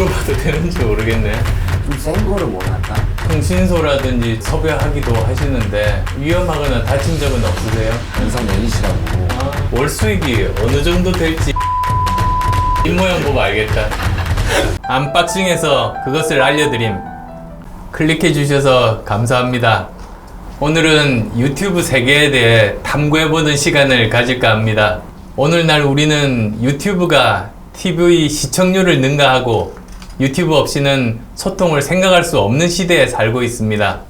물어봐도 되는지 모르겠네. 좀 센 거를 원할까? 흥신소라든지 섭외하기도 하시는데 위험하거나 다친 적은 없으세요? 영상 내리시라고. 아, 월 수익이 어느 정도 될지 입모양 보고 알겠다. 안박싱에서 그것을 알려드림. 클릭해 주셔서 감사합니다. 오늘은 유튜브 세계에 대해 탐구해보는 시간을 가질까 합니다. 오늘날 우리는 유튜브가 TV 시청률을 능가하고 유튜브 없이는 소통을 생각할 수 없는 시대에 살고 있습니다.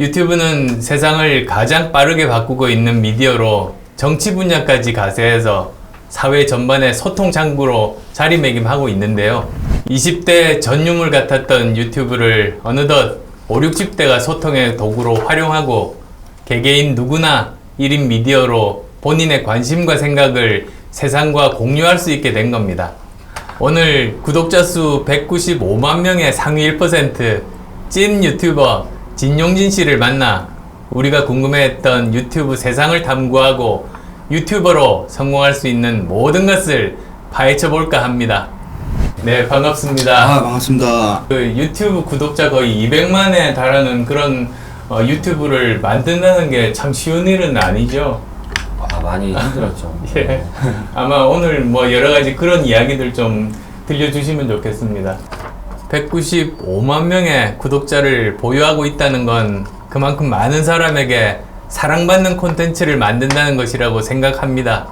유튜브는 세상을 가장 빠르게 바꾸고 있는 미디어로 정치 분야까지 가세해서 사회 전반의 소통 장구로 자리매김하고 있는데요. 20대 전유물 같았던 유튜브를 어느덧 5, 60대가 소통의 도구로 활용하고 개개인 누구나 1인 미디어로 본인의 관심과 생각을 세상과 공유할 수 있게 된 겁니다. 오늘 구독자 수 195만 명의 상위 1%찐 유튜버 진용진 씨를 만나 우리가 궁금해했던 유튜브 세상을 탐구하고 유튜버로 성공할 수 있는 모든 것을 파헤쳐 볼까 합니다. 네, 반갑습니다. 아, 반갑습니다. 그 유튜브 구독자 거의 200만에 달하는 그런 어, 유튜브를 만든다는 게 참 쉬운 일은 아니죠. 아, 많이 힘들었죠. 예. 아마 오늘 뭐 여러 가지 그런 이야기들 좀 들려주시면 좋겠습니다. 195만 명의 구독자를 보유하고 있다는 건 그만큼 많은 사람에게 사랑받는 콘텐츠를 만든다는 것이라고 생각합니다.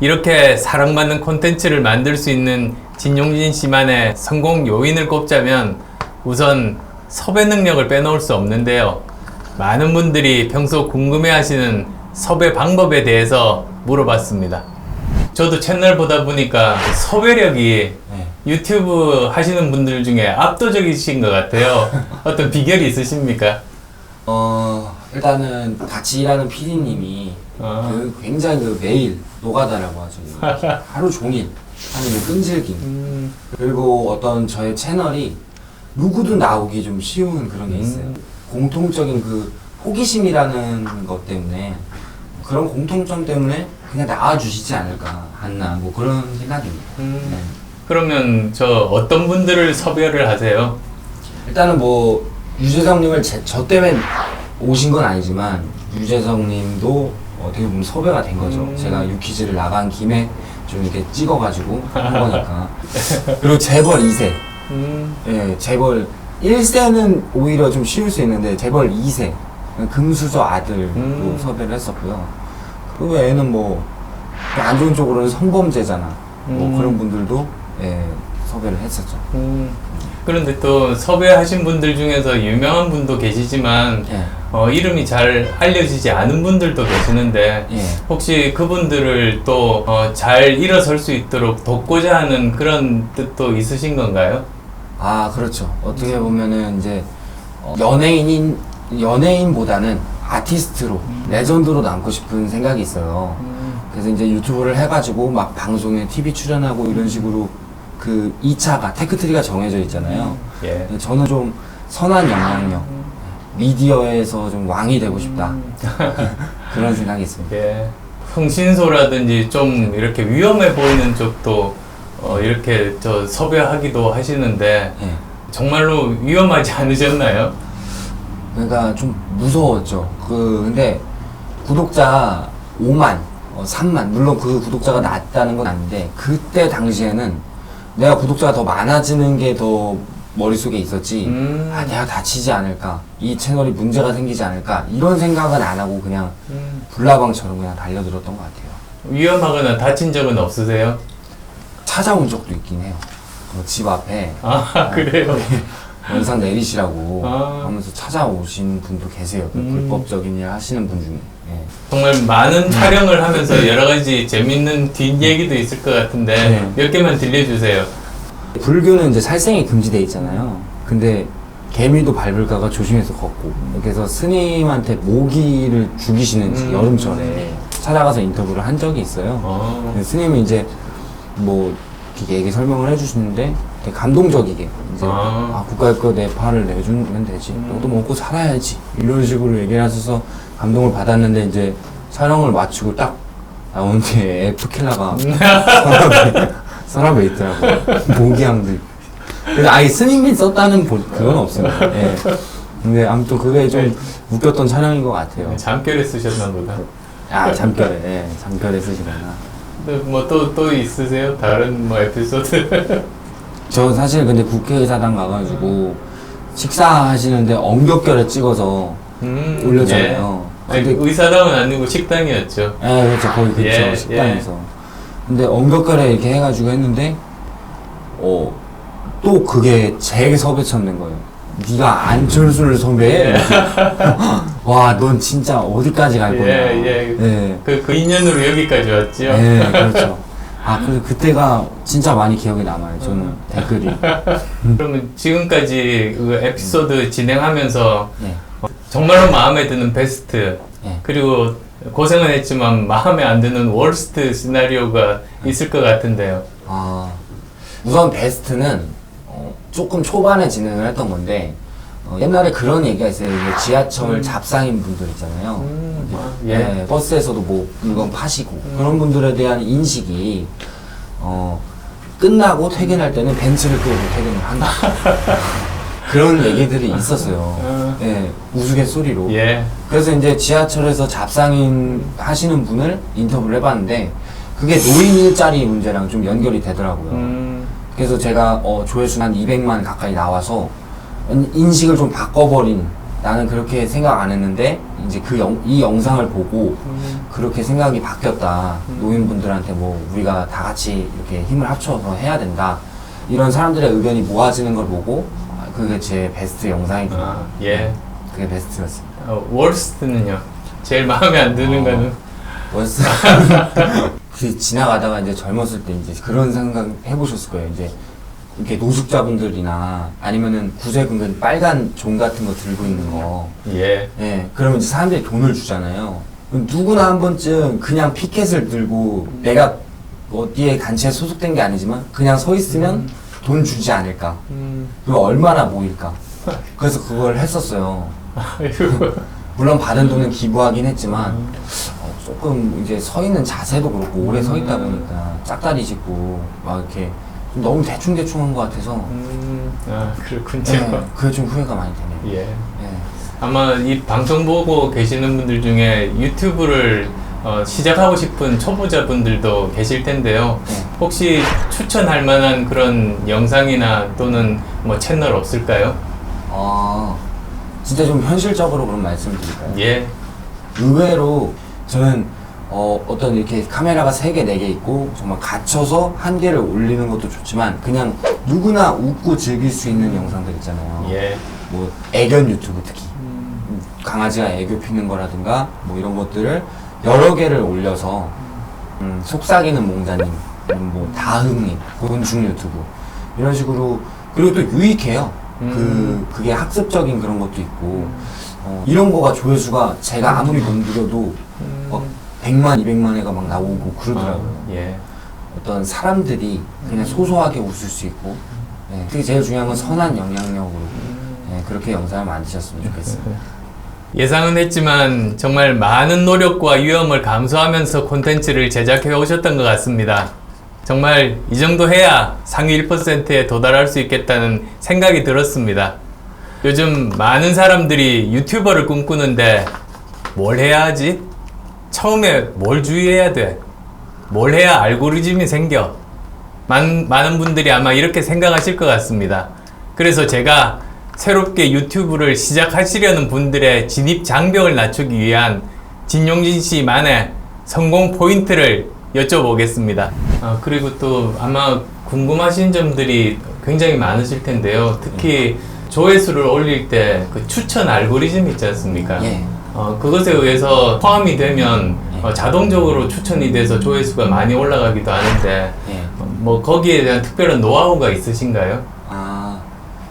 이렇게 사랑받는 콘텐츠를 만들 수 있는 진용진 씨만의 성공 요인을 꼽자면 우선 섭외 능력을 빼놓을 수 없는데요. 많은 분들이 평소 궁금해 하시는 섭외 방법에 대해서 물어봤습니다. 저도 채널 보다 보니까 섭외력이 네. 유튜브 하시는 분들 중에 압도적이신 것 같아요. 어떤 비결이 있으십니까? 어, 일단은 같이 일하는 PD님이 아. 그 굉장히 그 매일 노가다라고 하죠. 하루 종일 하는 그 끈질김. 음, 그리고 어떤 저의 채널이 누구도 나오기 좀 쉬운 그런 게 있어요. 공통적인 그 호기심이라는 것 때문에 그런 공통점 때문에 그냥 나와주시지 않을까 하나 뭐 그런 생각입니다. 음. 네. 그러면 저 어떤 분들을 섭외를 하세요? 일단은 뭐 유재석님을 제, 저 때문에 오신 건 아니지만 유재석님도 어떻게 보면 섭외가 된 거죠. 음. 제가 유퀴즈를 나간 김에 좀 이렇게 찍어가지고 한 거니까. 그리고 재벌 2세. 음, 예, 재벌 1세는 오히려 좀 쉬울 수 있는데 재벌 2세 금수저 아들도 음. 섭외를 했었고요. 그 외에는 뭐 안 좋은 쪽으로는 성범죄잖아. 뭐 음. 그런 분들도 예, 섭외를 했었죠. 음. 그런데 또 섭외하신 분들 중에서 유명한 분도 계시지만 예, 어, 이름이 잘 알려지지 않은 분들도 계시는데 예. 혹시 그분들을 또 어, 잘 일어설 수 있도록 돕고자 하는 그런 뜻도 있으신 건가요? 아 그렇죠. 어떻게 보면은 이제 어, 연예인인 연예인보다는 아티스트로 레전드로 남고 싶은 생각이 있어요. 그래서 이제 유튜브를 해가지고 막 방송에 TV 출연하고 이런 식으로 그 2차가 테크트리가 정해져 있잖아요. 예. 근데 저는 좀 선한 영향력, 미디어에서 좀 왕이 되고 싶다. 그런 생각이 있습니다. 예. 흥신소라든지 좀 이렇게 위험해 보이는 쪽도 어, 이렇게 저 섭외하기도 하시는데 예. 정말로 위험하지 않으셨나요? 그러니까 좀 무서웠죠. 그 근데 구독자 5만, 어, 3만 물론 그 구독자가 낮다는 건 아닌데 그때 당시에는 내가 구독자가 더 많아지는 게 더 머릿속에 있었지. 음. 아 내가 다치지 않을까, 이 채널이 문제가 생기지 않을까 이런 생각은 안 하고 그냥 음. 불나방처럼 그냥 달려들었던 것 같아요. 위험하거나 다친 적은 없으세요? 찾아온 적도 있긴 해요. 그집 앞에 아 그래요? 영상 내리시라고 아. 하면서 찾아오신 분도 계세요. 그 음. 불법적인 일 하시는 분 중에. 예. 정말 많은 촬영을 하면서 여러 가지 재밌는 뒷얘기도 있을 것 같은데 네. 몇 개만 들려주세요. 불교는 이제 살생이 금지돼 있잖아요. 근데 개미도 밟을까가 조심해서 걷고 그래서 스님한테 모기를 죽이시는 음. 여름철에 찾아가서 인터뷰를 한 적이 있어요. 어. 근데 스님이 이제 뭐 이렇게 얘기 설명을 해주시는데 되게 감동적이게 이제 아. 아, 국가의 거내 팔을 내주면 되지 음. 너도 먹고 살아야지 이런 식으로 얘기를 하셔서 감동을 받았는데 이제 촬영을 마치고 딱 나오는데 에프킬라가 서랍에, 서랍에 있더라고 모기향들 그래서 아예 스님이 썼다는 보- 그건 없습니다. 예. 근데 아무튼 그게 좀 웃겼던 촬영인 것 같아요. 잠결에 쓰셨나 보다. 아 잠결에 예, 잠결에 쓰시거나. 뭐또 또 있으세요? 다른 뭐 에피소드? 저 사실 근데 국회의사당 가가지고 식사하시는데 엉겹결에 찍어서 음, 올렸잖아요. 예. 아니, 근데- 의사당은 아니고 식당이었죠. 예, 그렇죠. 거기 근처 예, 식당에서. 근데 엉겹결에 이렇게 해가지고 했는데, 어, 또 그게 제 섭외 찾는 거예요. 네가 안철수를 섭외해? 예. 와, 넌 진짜 어디까지 갈 거냐. 예, 예. 예. 그, 그 인연으로 여기까지 왔죠. 예, 그렇죠. 아, 그래서 그때가 진짜 많이 기억에 남아요. 저는 음. 댓글이. 그러면 지금까지 그 에피소드 진행하면서 예. 정말로 마음에 드는 베스트 예. 그리고 고생은 했지만 마음에 안 드는 월스트 시나리오가 있을 것 같은데요. 아, 우선 베스트는 어, 조금 초반에 진행을 했던 건데 어, 옛날에 그런 얘기가 있어요. 이게 지하철 잡상인 분들 있잖아요. 음, 아, 예. 예. 버스에서도 뭐 물건 파시고 그런 분들에 대한 인식이 어, 끝나고 퇴근할 때는 벤츠를 끌고 퇴근을 한다. 그런 얘기들이 있었어요. 어. 예, 우스갯소리로. 예. 그래서 이제 지하철에서 잡상인 하시는 분을 인터뷰를 해봤는데 그게 노인 일자리 문제랑 좀 연결이 되더라고요. 음, 그래서 제가 어, 조회수 한 200만 가까이 나와서 인- 인식을 좀 바꿔버린 나는 그렇게 생각 안 했는데 이제 그 이 영상을 보고 음. 그렇게 생각이 바뀌었다. 노인분들한테 뭐 우리가 다 같이 이렇게 힘을 합쳐서 해야 된다. 이런 사람들의 의견이 모아지는 걸 보고 아, 그게 제 베스트 영상이구나. 아, 예. 그게 베스트였습니다. 어, 월스트는요? 제일 마음에 안 드는 어. 거는? 벌써 그 지나가다가 이제 젊었을 때 이제 그런 생각 해보셨을 거예요. 이제 이렇게 노숙자분들이나 아니면은 구제금은 빨간 종 같은 거 들고 있는 거. 예. 예. 그러면 이제 사람들이 돈을 주잖아요. 그럼 누구나 한 번쯤 그냥 피켓을 들고 내가 어디에 단체에 소속된 게 아니지만 그냥 서 있으면 돈 주지 않을까. 음, 그럼 얼마나 모일까. 그래서 그걸 했었어요. 아이고. 물론 받은 돈은 기부하긴 했지만 어, 조금 이제 서 있는 자세도 그렇고 오래 서 있다 보니까 짝다리 짚고 막 이렇게 좀 너무 대충 대충 한 것 같아서 음, 아, 그렇군요. 네, 그게 좀 후회가 많이 되네요. 예. 네. 아마 이 방송 보고 계시는 분들 중에 유튜브를 어, 시작하고 싶은 초보자분들도 계실 텐데요. 네. 혹시 추천할 만한 그런 영상이나 또는 뭐 채널 없을까요? 아 진짜 좀 현실적으로 그런 말씀을 드릴까요? 예. 의외로 저는 어, 어떤 이렇게 카메라가 세 개, 네개 있고 정말 갇혀서 한 개를 올리는 것도 좋지만 그냥 누구나 웃고 즐길 수 있는 영상들 있잖아요. 예. 뭐 애견 유튜브 특히 음, 강아지가 애교 피는 거라든가 뭐 이런 것들을 여러 개를 올려서 음, 속삭이는 몽자님, 뭐 다흥님, 곤충 유튜브 이런 식으로 그리고 또 유익해요. 음. 그 그게 학습적인 그런 것도 있고 어, 이런 거가 조회수가 제가 아무리 건드려도 막 100만, 200만 회가 막 나오고 그러더라고요. 아, 예. 어떤 사람들이 그냥 소소하게 웃을 수 있고 네, 그게 제일 중요한 건 선한 영향력으로 네, 그렇게 영상을 만드셨으면 좋겠습니다. 예상은 했지만 정말 많은 노력과 위험을 감수하면서 콘텐츠를 제작해 오셨던 것 같습니다. 정말 이 정도 해야 상위 1%에 도달할 수 있겠다는 생각이 들었습니다. 요즘 많은 사람들이 유튜버를 꿈꾸는데 뭘 해야 하지? 처음에 뭘 주의해야 돼? 뭘 해야 알고리즘이 생겨? 많, 많은 분들이 아마 이렇게 생각하실 것 같습니다. 그래서 제가 새롭게 유튜브를 시작하시려는 분들의 진입 장벽을 낮추기 위한 진용진 씨만의 성공 포인트를 여쭤보겠습니다. 아, 그리고 또 아마 궁금하신 점들이 굉장히 많으실 텐데요. 특히 조회수를 올릴 때 그 추천 알고리즘 있지 않습니까? 예. 어, 그것에 의해서 포함이 되면 예. 어, 자동적으로 추천이 돼서 조회수가 많이 올라가기도 하는데 예. 어, 뭐 거기에 대한 특별한 노하우가 있으신가요? 아,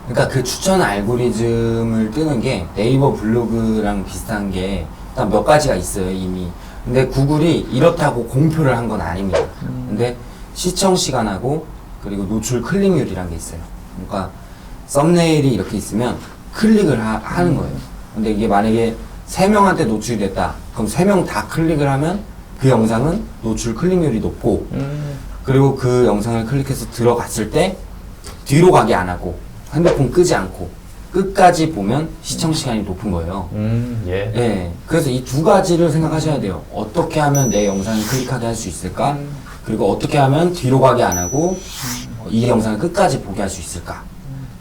그러니까 그 추천 알고리즘을 뜨는 게 네이버 블로그랑 비슷한 게 일단 몇 가지가 있어요 이미. 근데 구글이 이렇다고 공표를 한 건 아닙니다. 근데 시청 시간하고 그리고 노출 클릭률이란 게 있어요. 그러니까 썸네일이 이렇게 있으면 클릭을 하, 는 거예요. 근데 이게 만약에 세 명한테 노출이 됐다. 그럼 세 명 다 클릭을 하면 그 영상은 노출 클릭률이 높고 음, 그리고 그 영상을 클릭해서 들어갔을 때 뒤로 가게 안 하고 핸드폰 끄지 않고 끝까지 보면 시청 시간이 높은 거예요. 음, 예. 예. 그래서 이 두 가지를 생각하셔야 돼요. 어떻게 하면 내 영상을 클릭하게 할 수 있을까? 그리고 어떻게 하면 뒤로 가게 안 하고 어, 이 영상을 끝까지 보게 할 수 있을까?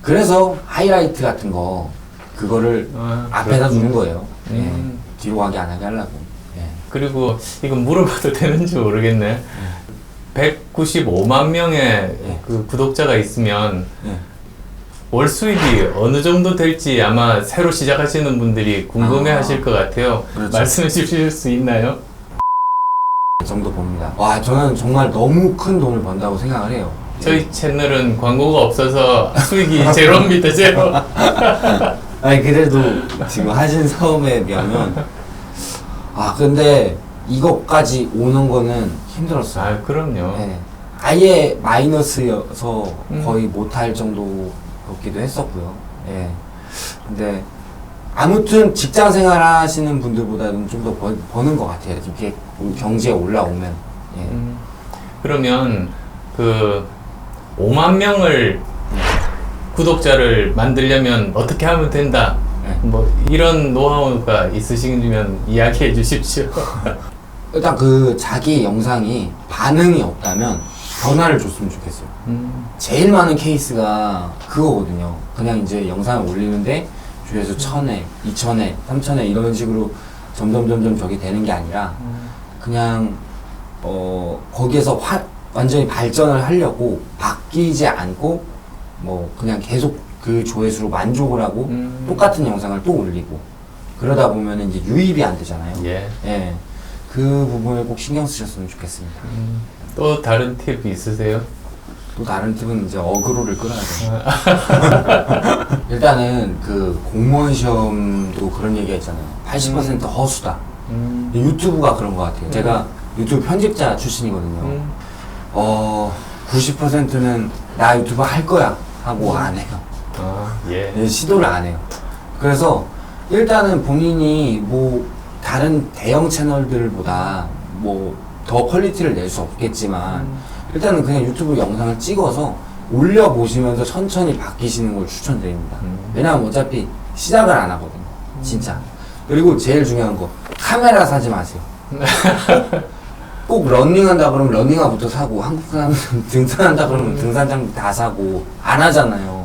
그래서 하이라이트 같은 거 그거를 아, 앞에다 두는 거예요. 음. 예. 뒤로 가게 안 하게 하려고. 예. 그리고 이건 물어봐도 되는지 모르겠네. 195만 명의 예. 그 구독자가 있으면 예. 월 수익이 어느 정도 될지 아마 새로 시작하시는 분들이 궁금해 아, 하실 것 같아요. 그렇죠. 말씀해 주실 수 있나요? 그 정도 봅니다. 와, 저는 정말 너무 큰 돈을 번다고 생각을 해요. 저희 채널은 광고가 없어서 수익이 제로입니다, 제로. 아니 그래도 지금 하신 사업에 비하면 아 근데 이것까지 오는 거는 힘들었어요. 아, 그럼요. 네. 아예 마이너스여서 음. 거의 못할 정도였기도 했었고요. 예. 근데 아무튼 직장 생활 하시는 분들보다는 좀 더 버는 것 같아요. 이렇게 경제에 올라오면. 예. 음, 그러면 그 5만 명을 구독자를 만들려면 어떻게 하면 된다? 네. 뭐 이런 노하우가 있으시면 이야기해 주십시오. 일단 그 자기 영상이 반응이 없다면 변화를 줬으면 좋겠어요. 음, 제일 많은 케이스가 그거거든요. 그냥 이제 영상을 올리는데 조회수 1000회, 2000회, 3000회 이런 식으로 점점 점점 저기 되는 게 아니라 그냥 어 거기에서 화, 완전히 발전을 하려고 바뀌지 않고 뭐 그냥 계속 그 조회수로 만족을 하고 음. 똑같은 영상을 또 올리고 그러다 보면 이제 유입이 안 되잖아요. 예. 예. 그 부분을 꼭 신경 쓰셨으면 좋겠습니다. 음, 또 다른 팁 있으세요? 또 다른 팁은 이제 어그로를 끌어야 돼요. 일단은 그 공무원 시험도 그런 얘기가 있잖아요. 80% 허수다. 음, 유튜브가 그런 것 같아요. 제가 유튜브 편집자 출신이거든요. 음, 어, 90%는 나 유튜브 할 거야 하고 안 해요. 아, 예. 예, 시도를 안 해요. 그래서 일단은 본인이 뭐 다른 대형 채널들보다 뭐 더 퀄리티를 낼 수 없겠지만 일단은 그냥 유튜브 영상을 찍어서 올려 보시면서 천천히 바뀌시는 걸 추천드립니다. 음. 왜냐하면 어차피 시작을 안 하거든요. 진짜. 그리고 제일 중요한 거 카메라 사지 마세요. 꼭 러닝한다 그러면 러닝화부터 사고 한국 사람들은 등산한다 그러면 등산장 다 사고 안 하잖아요.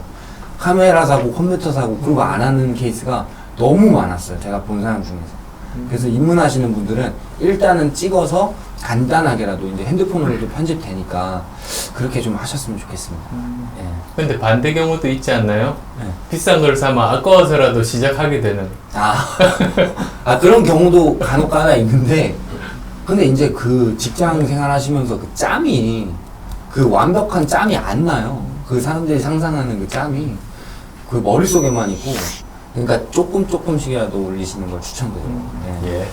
카메라 사고 컴퓨터 사고 그리고 안 하는 케이스가 너무 많았어요. 제가 본 사람 중에서. 그래서 입문하시는 분들은 일단은 찍어서 간단하게라도 이제 핸드폰으로도 편집되니까 그렇게 좀 하셨으면 좋겠습니다. 예. 근데 반대 경우도 있지 않나요? 네. 비싼 걸 사면 아까워서라도 시작하게 되는. 아, 아 그런 경우도 간혹 가다 있는데 근데 이제 그 직장 생활 하시면서 그 짬이 그 완벽한 짬이 안 나요. 그 사람들이 상상하는 그 짬이 그 머릿속에만 있고 그러니까 조금 조금씩이라도 올리시는 걸 추천드려요. 네. 예.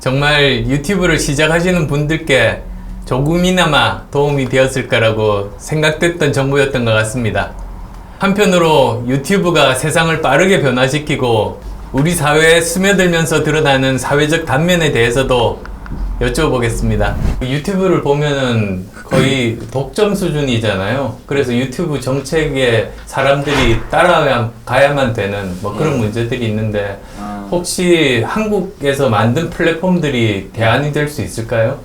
정말 유튜브를 시작하시는 분들께 조금이나마 도움이 되었을까라고 생각됐던 정보였던 것 같습니다. 한편으로 유튜브가 세상을 빠르게 변화시키고 우리 사회에 스며들면서 드러나는 사회적 단면에 대해서도 여쭤보겠습니다. 유튜브를 보면은 거의 독점 수준이잖아요. 그래서 유튜브 정책에 사람들이 따라가야만 되는 뭐 그런 예. 문제들이 있는데 아, 혹시 한국에서 만든 플랫폼들이 대안이 될 수 있을까요?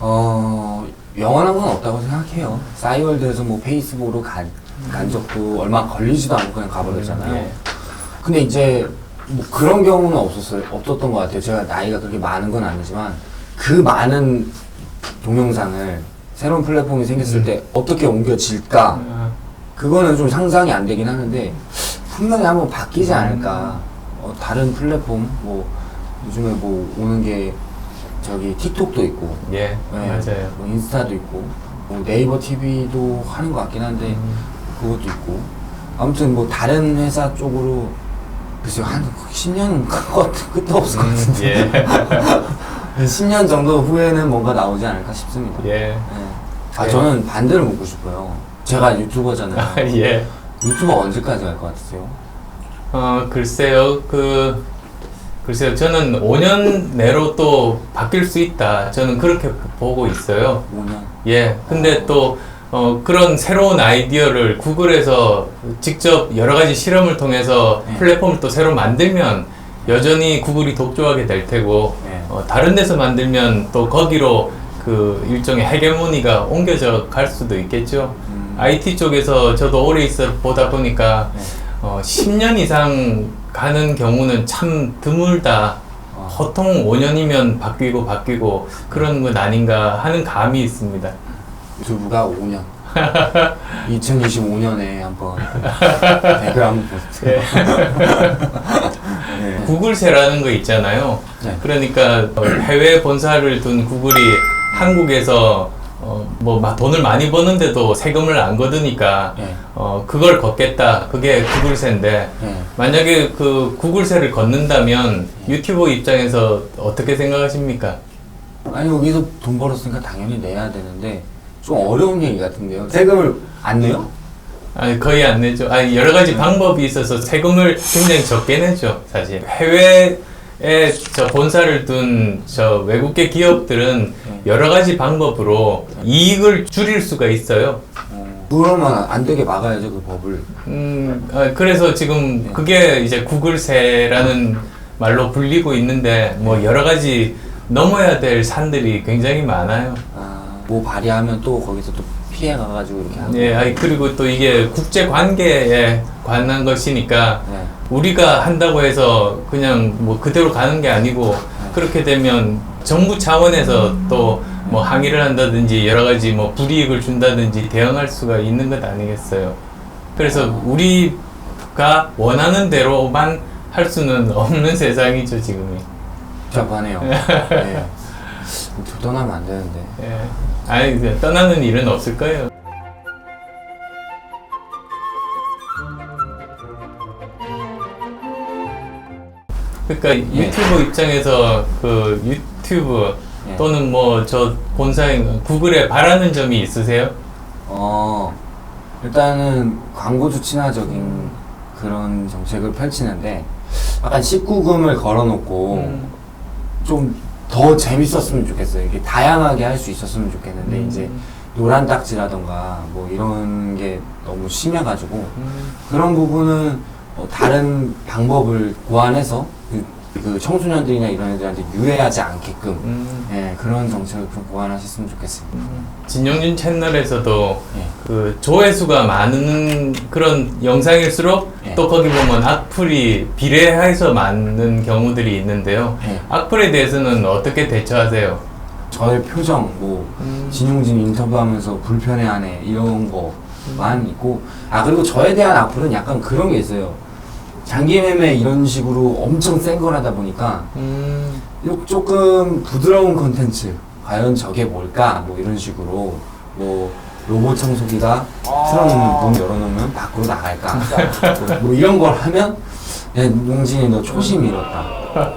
어 영원한 건 없다고 생각해요. 싸이월드에서 뭐 페이스북으로 간, 간 적도 얼마 걸리지도 않고 그냥 가버렸잖아요. 예. 근데 이제 뭐 그런 경우는 없었어요. 없었던 것 같아요. 제가 나이가 그렇게 많은 건 아니지만 그 많은 동영상을 새로운 플랫폼이 생겼을 때 어떻게 옮겨질까? 아, 그거는 좀 상상이 안 되긴 하는데 분명히 한번 바뀌지 않을까. 어, 다른 플랫폼 뭐 요즘에 뭐 오는 게 저기 틱톡도 있고 예, 네, 맞아요. 뭐 인스타도 있고 뭐 네이버 TV도 하는 것 같긴 한데 음. 그것도 있고 아무튼 뭐 다른 회사 쪽으로 글쎄요 한 10년은 끝, 끝도 없을 것 음, 같은데 예, 10년 정도 후에는 뭔가 나오지 않을까 싶습니다 예, 네. 아 네. 저는 반대를 묻고 싶어요 제가 유튜버잖아요 아, 예. 유튜버 언제까지 갈 것 같으세요? 어, 글쎄요, 그, 글쎄요, 저는 5년 내로 또 바뀔 수 있다. 저는 그렇게 보고 있어요. 5년 예, 근데 또 어, 그런 새로운 아이디어를 구글에서 직접 여러 가지 실험을 통해서 네. 플랫폼을 또 새로 만들면 여전히 구글이 독주하게 될 테고 네. 어, 다른 데서 만들면 또 거기로 그 일종의 헤게모니가 옮겨져 갈 수도 있겠죠. 음. IT 쪽에서 저도 오래 있어 보다 보니까 네. 어, 10년 이상 가는 경우는 참 드물다. 어. 보통 5년이면 바뀌고 바뀌고 그런 건 아닌가 하는 감이 있습니다. 유튜브가 5년. 2025년에 한번 댓글 한번 보세요. 네. 구글세라는 거 있잖아요. 네. 그러니까 어, 해외 본사를 둔 구글이 한국에서 어, 뭐 막 돈을 많이 버는데도 세금을 안 거두니까 네. 어, 그걸 걷겠다. 그게 구글세인데 네. 만약에 그 구글세를 걷는다면 유튜버 입장에서 어떻게 생각하십니까? 아니 여기서 돈 벌었으니까 당연히 내야 되는데 좀 어려운 얘기 같은데요. 세금을 안 내요? 아니 거의 안 내죠. 아니 여러 가지 방법이 있어서 세금을 굉장히 적게 내죠. 사실 해외에 저 본사를 둔 저 외국계 기업들은 여러 가지 방법으로 이익을 줄일 수가 있어요. 어, 그러면 안 되게 막아야죠 그 법을. 음, 아, 그래서 지금 그게 이제 구글세라는 말로 불리고 있는데 뭐 여러 가지 넘어야 될 산들이 굉장히 많아요. 아, 뭐 발의하면 또 거기서 또 피해 가가지고 이렇게 하고. 예, 아니, 그리고 또 이게 국제 관계에 관한 것이니까 네. 우리가 한다고 해서 그냥 뭐 그대로 가는 게 아니고 그렇게 되면 정부 차원에서 또 뭐 항의를 한다든지 여러 가지 뭐 불이익을 준다든지 대응할 수가 있는 것 아니겠어요. 그래서 우리가 원하는 대로만 할 수는 없는 세상이죠 지금이. 복잡하네요. 네. 저 떠나면 안 되는데. 예. 아니 그 떠나는 일은 없을 거예요. 그러니까 예. 유튜브 입장에서 그 유튜브 예. 또는 뭐 저 본사인 구글에 바라는 점이 있으세요? 어, 일단은 광고주 친화적인 그런 정책을 펼치는데 약간 19금을 걸어놓고 음. 좀 더 재밌었으면 좋겠어요. 이게 다양하게 할 수 있었으면 좋겠는데 음. 이제 노란 딱지라던가 뭐 이런 게 너무 심해가지고 음. 그런 부분은 어, 다른 방법을 고안해서 그, 그 청소년들이나 이런 애들한테 유해하지 않게끔 음. 예, 그런 정책을 좀 고안하셨으면 좋겠습니다. 진영준 채널에서도 예. 그 조회수가 많은 그런 영상일수록 예. 또 거기 보면 악플이 비례해서 많은 경우들이 있는데요. 예. 악플에 대해서는 어떻게 대처하세요? 저의 표정, 뭐 음. 진용진 인터뷰하면서 불편해하네 이런 거만 있고 아 그리고 저에 대한 악플은 약간 그런 게 있어요. 장기 매매 이런 식으로 엄청 센 걸 하다 보니까 음, 요- 조금 부드러운 컨텐츠 과연 저게 뭘까? 뭐 이런 식으로 뭐 로봇 청소기가 틀어놓으면 문 열어놓으면 밖으로 나갈까? 뭐, 뭐 이런 걸 하면 야 용진이 너 초심 잃었다.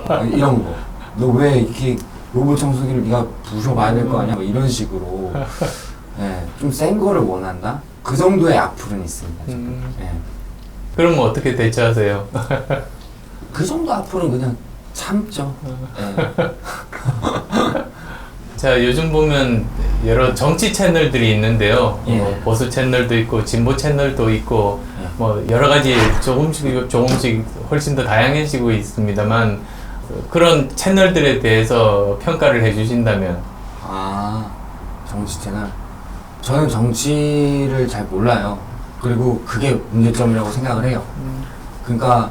아, 이런 거 너 왜 이렇게 로봇 청소기를 네가 부셔봐야 될 거 아니야? 뭐 이런 식으로. 예, 좀 센 거를 원한다? 그 정도의 악플은 있습니다. 음. 예. 그럼 어떻게 대처하세요? 그 정도 악플은 그냥 참죠 예. 자, 요즘 보면 여러 정치 채널들이 있는데요. 예. 뭐 보수 채널도 있고 진보 채널도 있고 예. 뭐 여러 가지 조금씩 조금씩 훨씬 더 다양해지고 있습니다만 그런 채널들에 대해서 평가를 해주신다면 아 정치 채널 저는 정치를 잘 몰라요 그리고 그게 문제점이라고 생각을 해요 그러니까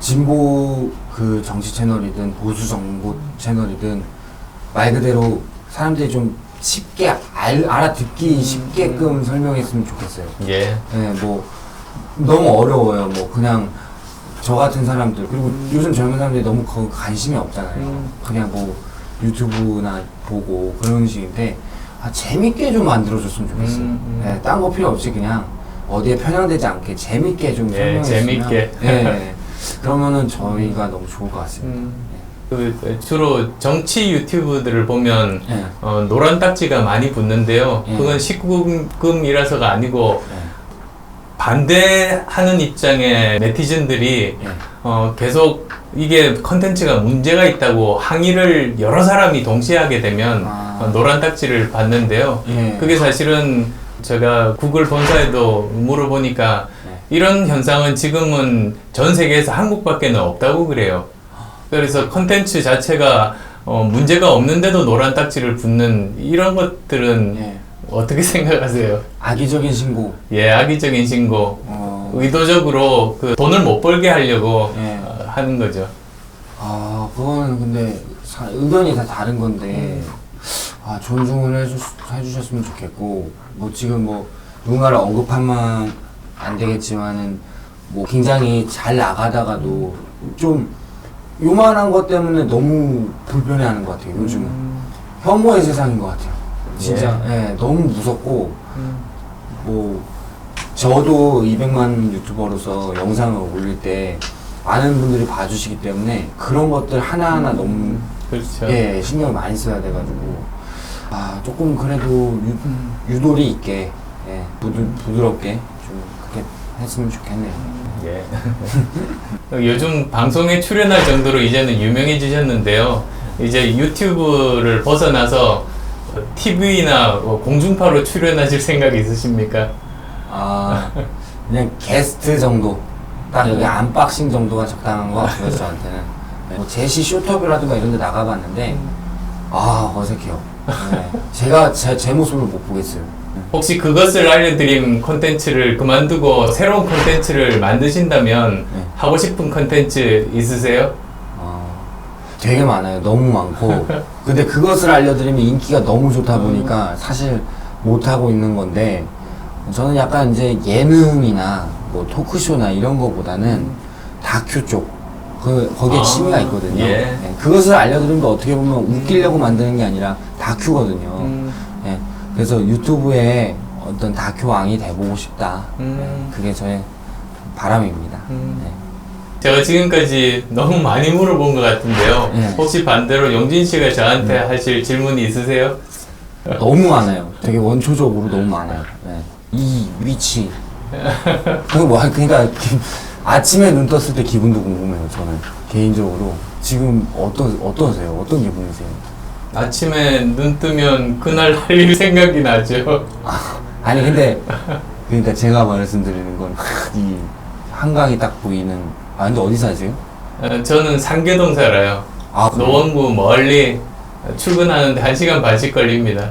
진보 그 정치 채널이든 보수 정보 채널이든 말 그대로 사람들이 좀 쉽게 알, 알아듣기 쉽게끔 설명했으면 좋겠어요 예. 네, 뭐 너무 어려워요. 뭐 그냥 저 같은 사람들 그리고 요즘 젊은 사람들이 너무 거 관심이 없잖아요. 음. 그냥 뭐 유튜브나 보고 그런 식인데 아, 재밌게 좀 만들어줬으면 좋겠어요. 음, 음. 네, 딴거 필요 없이 그냥 어디에 편향되지 않게 재밌게 좀 예, 설명했으면 재밌게. 네, 그러면은 저희가 너무 좋을 것 같습니다. 음, 그 주로 정치 유튜브들을 보면 네. 어, 노란 딱지가 많이 붙는데요. 예. 그건 19금이라서가 아니고 네. 반대하는 입장의 네티즌들이 예. 어, 계속 이게 컨텐츠가 문제가 있다고 항의를 여러 사람이 동시에 하게 되면 아. 어, 노란 딱지를 받는데요. 예. 그게 사실은 제가 구글 본사에도 물어보니까 네. 이런 현상은 지금은 전 세계에서 한국밖에는 없다고 그래요. 그래서 컨텐츠 자체가 어, 문제가 없는데도 노란 딱지를 붙는 이런 것들은 예. 어떻게 생각하세요? 악의적인 신고. 예, 악의적인 신고. 어, 의도적으로 그 돈을 못 벌게 하려고 예. 어, 하는 거죠. 아, 그거는 근데 사- 의견이 다 다른 건데, 아, 존중을 해주, 해주셨으면 좋겠고, 뭐 지금 뭐 누군가를 언급하면 안 되겠지만은, 뭐 굉장히 잘 나가다가도 좀 요만한 것 때문에 너무 불편해하는 것 같아요, 요즘은. 혐오의 세상인 것 같아요. 진짜, 예, 너무 무섭고, 뭐, 저도 200만 유튜버로서 영상을 올릴 때 많은 분들이 봐주시기 때문에 그런 것들 하나하나 너무 그렇죠. 예, 신경을 많이 써야 돼가지고 아 조금 그래도 유, 유도리 있게 예, 부드, 부드럽게 좀 그렇게 했으면 좋겠네요. 예. 요즘 방송에 출연할 정도로 이제는 유명해지셨는데요. 이제 유튜브를 벗어나서 TV나 공중파로 출연하실 생각 있으십니까? 아 그냥 게스트 정도 딱 여기 안박싱 정도가 적당한 것 같고요 저한테는 네, 뭐 제시 쇼터뷰라든가 이런 데 나가봤는데 아 어색해요 네. 제가 제, 제 모습을 못 보겠어요 혹시 그것을 알려드린 콘텐츠를 그만두고 새로운 콘텐츠를 만드신다면 네. 하고 싶은 콘텐츠 있으세요? 어, 되게 많아요. 너무 많고. 근데 그것을 알려드리면 인기가 너무 좋다 보니까 사실 못하고 있는 건데, 저는 약간 이제 예능이나 뭐 토크쇼나 이런 거보다는 다큐 쪽, 그, 거기에 아, 취미가 있거든요. 예. 네, 그것을 알려드리면 어떻게 보면 웃기려고 만드는 게 아니라 다큐거든요. 음. 예, 그래서 유튜브에 어떤 다큐 왕이 돼보고 싶다. 음. 네, 그게 저의 바람입니다. 음. 네. 제가 지금까지 너무 많이 물어본 것 같은데요. 네. 혹시 반대로 용진 씨가 저한테 하실 질문이 있으세요? 너무 많아요. 되게 원초적으로 너무 많아요. 네. 이 위치. 그뭐 그러니까 기- 아침에 눈 떴을 때 기분도 궁금해요. 저는 개인적으로 지금 어떤 어떠세요? 어떤 기분이세요? 아침에 눈 뜨면 그날 할 일 생각이 나죠. 아니 근데 그러니까 제가 말씀드리는 건 이 한강이 딱 보이는. 아 근데 어디 사세요? 어, 저는 상계동 살아요. 아 그래요? 노원구 멀리 출근하는데 1시간 반씩 걸립니다.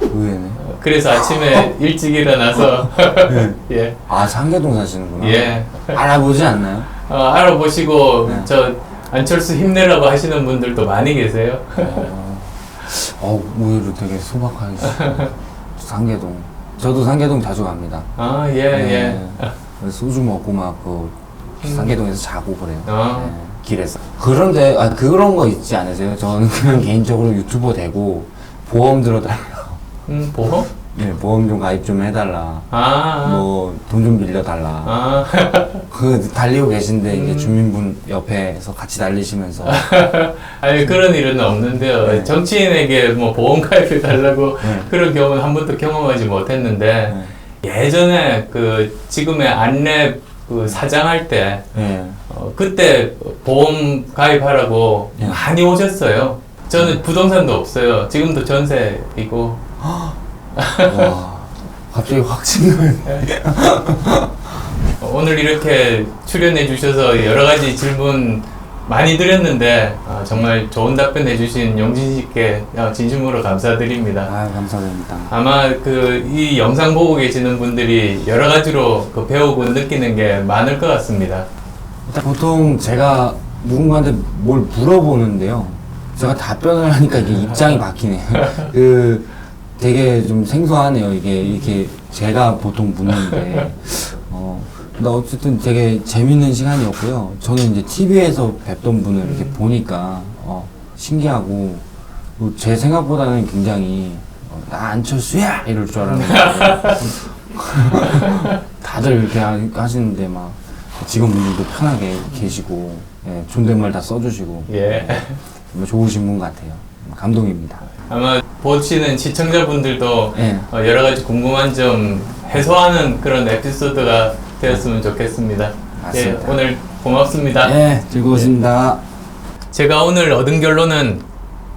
의외네. 어, 그래서 아침에 일찍 일어나서 네. 예, 아 상계동 사시는구나. 예. 알아보지 않나요? 어, 알아보시고 네. 저 안철수 힘내라고 하시는 분들도 많이 계세요. 어, 어, 의외로 되게 소박하시고 상계동. 저도 상계동 자주 갑니다. 아, 예, 네. 예. 소주 먹고 막그 상계동에서 자고 그래요. 아. 네, 길에서. 그런데 아 그런 거 있지 않으세요? 저는 그냥 개인적으로 유튜버 되고 보험 들어달라. 음, 보험? 네, 보험 좀 가입 좀 해달라. 아, 뭐 돈 좀 빌려달라. 아, 그 달리고 계신데 음. 이제 주민분 옆에서 같이 달리시면서 아니 그런 일은 없는데요. 네. 정치인에게 뭐 보험 가입해 달라고 네. 그런 경우는 한 번도 경험하지 못했는데 네. 예전에 그 지금의 안랩 그 사장할 때 네. 어, 그때 보험 가입하라고 네. 많이 오셨어요. 저는 부동산도 없어요. 지금도 전세이고 와 갑자기 확 친걸. 어, 오늘 이렇게 출연해 주셔서 여러 가지 질문 많이 드렸는데 어, 정말 좋은 답변 해주신 용진 씨께 어, 진심으로 감사드립니다. 아 감사드립니다. 아마 그 이 영상 보고 계시는 분들이 여러 가지로 그 배우고 느끼는 게 많을 것 같습니다. 일단 보통 제가 누군가한테 뭘 물어보는데요. 제가 답변을 하니까 이게 입장이 바뀌네요. 그 되게 좀 생소하네요. 이게 이렇게 제가 보통 묻는데 어 근데 어쨌든 되게 재밌는 시간이었고요. 저는 이제 TV에서 뵙던 분을 이렇게 보니까 어 신기하고 그리고 제 생각보다는 굉장히 어, 나 안철수야 이럴 줄 알았는데 다들 이렇게 하- 하시는데 막 직원분들도 편하게 계시고 예, 존댓말 다 써주시고 예. 정말 좋으신 분 같아요. 감동입니다. 아마 보시는 시청자분들도 예. 어, 여러 가지 궁금한 점 해소하는 그런 에피소드가 되었으면 좋겠습니다. 예, 맞습니다. 오늘 고맙습니다. 예, 즐거웠습니다. 제가 오늘 얻은 결론은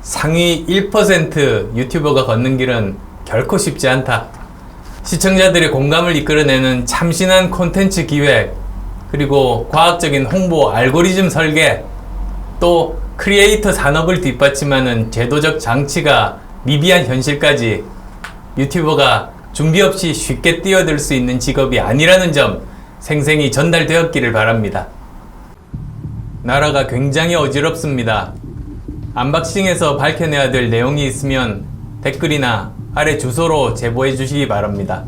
상위 1% 유튜버가 걷는 길은 결코 쉽지 않다. 시청자들의 공감을 이끌어내는 참신한 콘텐츠 기획, 그리고 과학적인 홍보 알고리즘 설계, 또 크리에이터 산업을 뒷받침하는 제도적 장치가 미비한 현실까지 유튜버가 준비 없이 쉽게 뛰어들 수 있는 직업이 아니라는 점 생생히 전달되었기를 바랍니다. 나라가 굉장히 어지럽습니다. 안박싱에서 밝혀내야 될 내용이 있으면 댓글이나 아래 주소로 제보해 주시기 바랍니다.